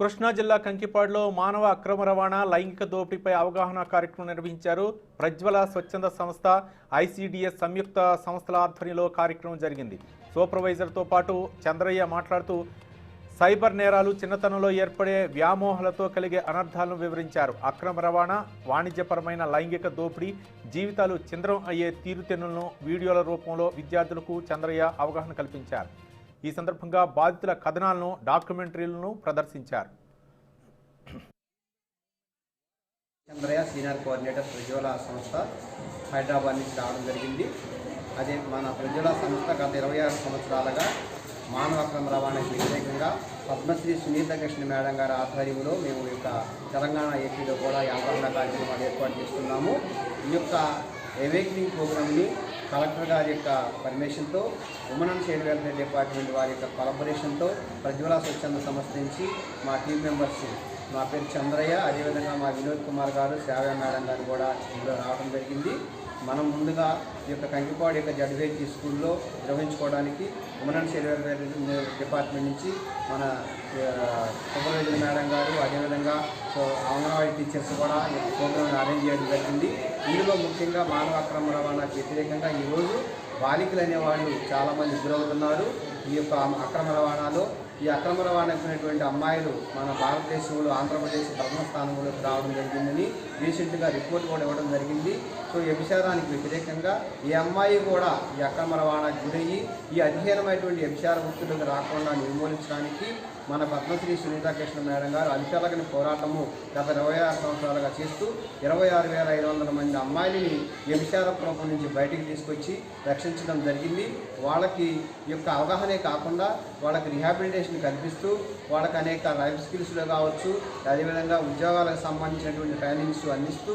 కృష్ణా జిల్లా కంకిపాడులో మానవ అక్రమ రవాణా లైంగిక దోపిడీపై అవగాహన కార్యక్రమం నిర్వహించారు ప్రజ్వల స్వచ్ఛంద సంస్థ ఐసీడీఎస్ సంయుక్త సంస్థల ఆధ్వర్యంలో కార్యక్రమం జరిగింది. సూపర్వైజర్తో పాటు చంద్రయ్య మాట్లాడుతూ సైబర్ నేరాలు చిన్నతనంలో ఏర్పడే వ్యామోహాలతో కలిగే అనర్థాలను వివరించారు. అక్రమ రవాణా వాణిజ్యపరమైన లైంగిక దోపిడీ జీవితాలు చింద్రం అయ్యే తీరుతెన్నులను వీడియోల రూపంలో విద్యార్థులకు చంద్రయ్య అవగాహన కల్పించారు. ఈ సందర్భంగా బాధితుల కథనాలను డాక్యుమెంటరీలను ప్రదర్శించారు. చంద్రయ్య సీనియర్ కోఆర్డినేటర్ ప్రజ్వల సంస్థ హైదరాబాద్ నుంచి రావడం జరిగింది. అదే మన ప్రజ్వల సంస్థ గత ఇరవై ఆరు సంవత్సరాలుగా మానవ అక్రమ రవాణాకి వ్యతిరేకంగా పద్మశ్రీ సునీత కృష్ణ మేడం గారి ఆధ్వర్యంలో మేము ఈ యొక్క తెలంగాణ ఏపీలో కూడా ఈ అవగాహన కార్యక్రమాలు ఏర్పాటు చేస్తున్నాము. ఈ యొక్క ఎవేకింగ్ ప్రోగ్రామ్ని కలెక్టర్ గారి యొక్క పర్మిషన్తో women and child welfare department వారి యొక్క కొలబరేషన్తో ప్రజ్వల స్వచ్ఛంద సంస్థ నుంచి మా టీం మెంబర్స్ మా పేరు చంద్రయ్య అదేవిధంగా మా వినోద్ కుమార్ గారు శ్రావ్య మేడం గారు కూడా ఇందులో రావడం జరిగింది. మనం ముందుగా ఈ యొక్క కంకిపాడు యొక్క జడ్వేజీ స్కూల్లో నిర్వహించుకోవడానికి ఉమెన్ అండ్ డిపార్ట్మెంట్ నుంచి మన సూపర్వైజర్ మేడం గారు అదేవిధంగా సో అంగన్వాడీ టీచర్స్ కూడా ఈ ప్రోగ్రామ్ అరేంజ్ చేయడం జరిగింది. ఇందులో ముఖ్యంగా మానవ అక్రమ రవాణాకు వ్యతిరేకంగా ఈరోజు బాలికలు అనేవాళ్ళు చాలామంది ఎదురవుతున్నారు ఈ యొక్క అక్రమ రవాణాలో ఈ అక్రమ రవాణాకున్నటువంటి అమ్మాయిలు మన భారతదేశంలో ఆంధ్రప్రదేశ్ ప్రథమ స్థానంలోకి రావడం జరిగిందని రీసెంట్గా రిపోర్ట్ కూడా ఇవ్వడం జరిగింది. సో ఈ వ్యభిచారానికి వ్యతిరేకంగా ఈ అమ్మాయి కూడా ఈ అక్రమ రవాణాకు గురయ్యి ఈ అధ్యయనమైనటువంటి వ్యభిచార వృత్తులకు రాకుండా నిర్మూలించడానికి మన పద్మశ్రీ సునీత కృష్ణ మేడం గారు అలిచలగని పోరాటము గత ఇరవై ఆరు సంవత్సరాలుగా చేస్తూ ఇరవై ఆరు వేల ఐదు వందల మంది అమ్మాయిలని వ్యభిచార ప్రూపం నుంచి బయటికి తీసుకొచ్చి రక్షించడం జరిగింది. వాళ్ళకి యొక్క అవగాహనే కాకుండా వాళ్ళకి రిహాబిలిటేషన్ కల్పిస్తూ వాళ్ళకి అనేక లైఫ్ స్కిల్స్లో కావచ్చు అదేవిధంగా ఉద్యోగాలకు సంబంధించినటువంటి ట్రైనింగ్స్ అందిస్తూ